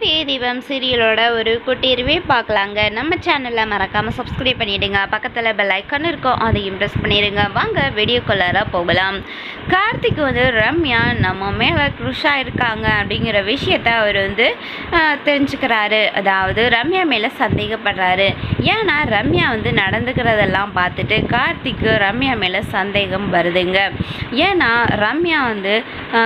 கார்த்திகை தீபம் சீரியலோட ஒரு குட்டி ரிவ்யூ பார்க்கலாங்க. நம்ம சேனலில் மறக்காமல் சப்ஸ்கிரைப் பண்ணிவிடுங்க பக்கத்தில் பெல் ஐக்கன் இருக்கும். அதையும் ப்ரெஸ் பண்ணிடுங்க. வாங்க வீடியோ வீடியோக்குள்ளார போகலாம். கார்த்திக் வந்து ரம்யா நம்ம மேலே க்ருஷாக இருக்காங்க அப்படிங்கிற விஷயத்த அவர் வந்து தெரிஞ்சுக்கிறாரு. அதாவது ரம்யா மேலே சந்தேகப்படுறாரு. ஏன்னா ரம்யா வந்து நடந்துக்கிறதெல்லாம் பார்த்துட்டு கார்த்திக்கு ரம்யா மேலே சந்தேகம் வருதுங்க. ஏன்னா ரம்யா வந்து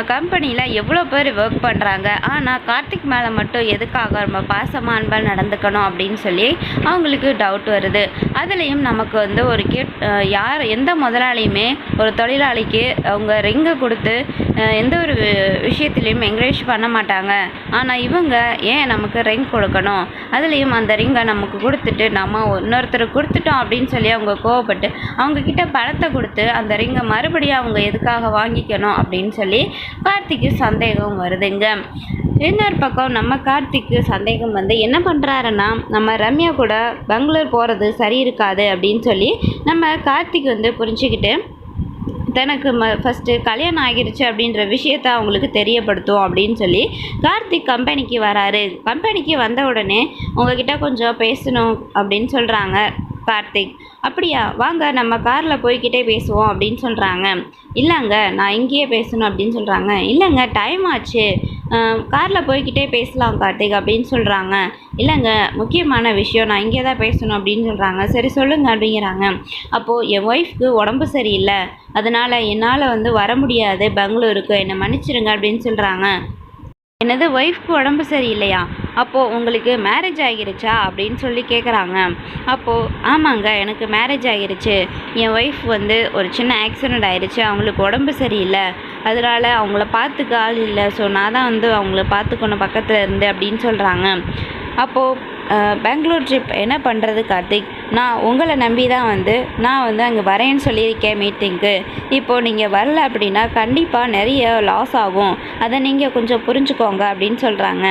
கம்பெனியில் எவ்வளோ பேர் ஒர்க் பண்ணுறாங்க ஆனால் கார்த்திக் மேலே மட்டும் எதுக்காக நம்ம பாசமாக அன்பாக நடந்துக்கணும் அப்படின்னு சொல்லி அவங்களுக்கு டவுட் வருது. அதுலேயும் நமக்கு வந்து ஒரு கேட் யார் எந்த முதலாளியுமே ஒரு தொழிலாளிக்கு அவங்க ரிங்கை கொடுத்து எந்த ஒரு வி- விஷயத்துலையும் என்கரேஜ் பண்ண மாட்டாங்க. ஆனால் இவங்க ஏன் நமக்கு ரிங் கொடுக்கணும்? அதுலேயும் அந்த ரிங்கை நமக்கு கொடுத்துட்டு நம்ம இன்னொருத்தருக்கு கொடுத்துட்டோம் அப்படின்னு சொல்லி அவங்க கோவப்பட்டு அவங்கக்கிட்ட பணத்தை கொடுத்து அந்த ரிங்கை மறுபடியும் அவங்க எதுக்காக வாங்கிக்கணும் அப்படின்னு சொல்லி கார்த்திக்கு சந்தேகம் வருதுங்க. இன்னொரு பக்கம் நம்ம கார்த்திக்கு சந்தேகம் வந்து என்ன பண்ணுறாருன்னா நம்ம ரம்யா கூட பெங்களூர் போகிறது சரி இருக்காது அப்படின்னு சொல்லி நம்ம கார்த்திக் வந்து புரிஞ்சுக்கிட்டு தனக்கு ம ஃபஸ்ட்டு கல்யாணம் ஆகிருச்சு அப்படின்ற விஷயத்த அவங்களுக்கு தெரியப்படுத்தும் அப்படின்னு சொல்லி கார்த்திக் கம்பெனிக்கு வராரு. கம்பெனிக்கு வந்த உடனே உங்ககிட்ட கொஞ்சம் பேசணும் அப்படின்னு சொல்கிறாங்க கார்த்திக். அப்படியா வாங்க நம்ம காரில் போய்க்கிட்டே பேசுவோம் அப்படின்னு சொல்கிறாங்க இல்லைங்க நான் இங்கேயே பேசணும் அப்படின்னு சொல்கிறாங்க இல்லைங்க டைம் ஆச்சு. காரில் போய்க்கிட்டே பேசலாம் கார்த்திக் அப்படின்னு சொல்கிறாங்க இல்லைங்க முக்கியமான விஷயம் நான் இங்கே தான் பேசணும் அப்படின்னு சொல்கிறாங்க சரி சொல்லுங்க அப்படிங்கிறாங்க. அப்போது என் ஒய்ஃப்க்கு உடம்பு சரியில்லை. அதனால் என்னால் வந்து வர முடியாது. பெங்களூருக்கு. என்னை மன்னிச்சிடுங்க அப்படின்னு சொல்கிறாங்க என்னது ஒய்ஃப்க்கு உடம்பு சரியில்லையா? அப்போது உங்களுக்கு மேரேஜ் ஆகிருச்சா? அப்படின்னு சொல்லி கேட்குறாங்க அப்போது ஆமாங்க எனக்கு மேரேஜ் ஆகிருச்சு. என் ஒய்ஃப் வந்து ஒரு சின்ன ஆக்சிடெண்ட் ஆயிடுச்சு அவங்களுக்கு உடம்பு சரியில்லை. அதனால் அவங்கள பார்த்துக்க ஆள் இல்லை. ஸோ நான் தான் வந்து அவங்கள பார்த்துக்கணும் பக்கத்தில் இருந்து அப்படின்னு சொல்கிறாங்க அப்போது பெங்களூர் ட்ரிப் என்ன பண்ணுறது கார்த்திக்? நான் உங்களை நம்பி தான் வந்து நான் வந்து அங்கே வரேன்னு சொல்லியிருக்கேன் மீட்டிங்க்கு. இப்போது நீங்கள் வரல அப்படின்னா கண்டிப்பாக நிறைய லாஸ் ஆகும். அதை நீங்கள் கொஞ்சம் புரிஞ்சுக்கோங்க அப்படின்னு சொல்கிறாங்க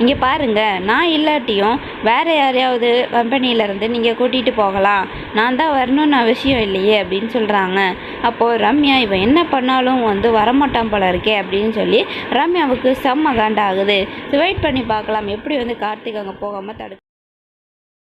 இங்கே பாருங்கள் நான் இல்லாட்டியும் வேறு யாரையாவது கம்பெனியிலேருந்து நீங்கள் கூட்டிகிட்டு போகலாம். நான் தான் வரணும்னு அவசியம் இல்லையே அப்படின்னு சொல்கிறாங்க அப்போது ரம்யா இவன் என்ன பண்ணாலும் வந்து வரமாட்டான் போல இருக்கே அப்படின்னு சொல்லி ரம்யாவுக்கு செம்ம காண்டாகுது. வெயிட் பண்ணி பார்க்கலாம். எப்படி வந்து கார்த்திக் அங்கே போகாமல் தடு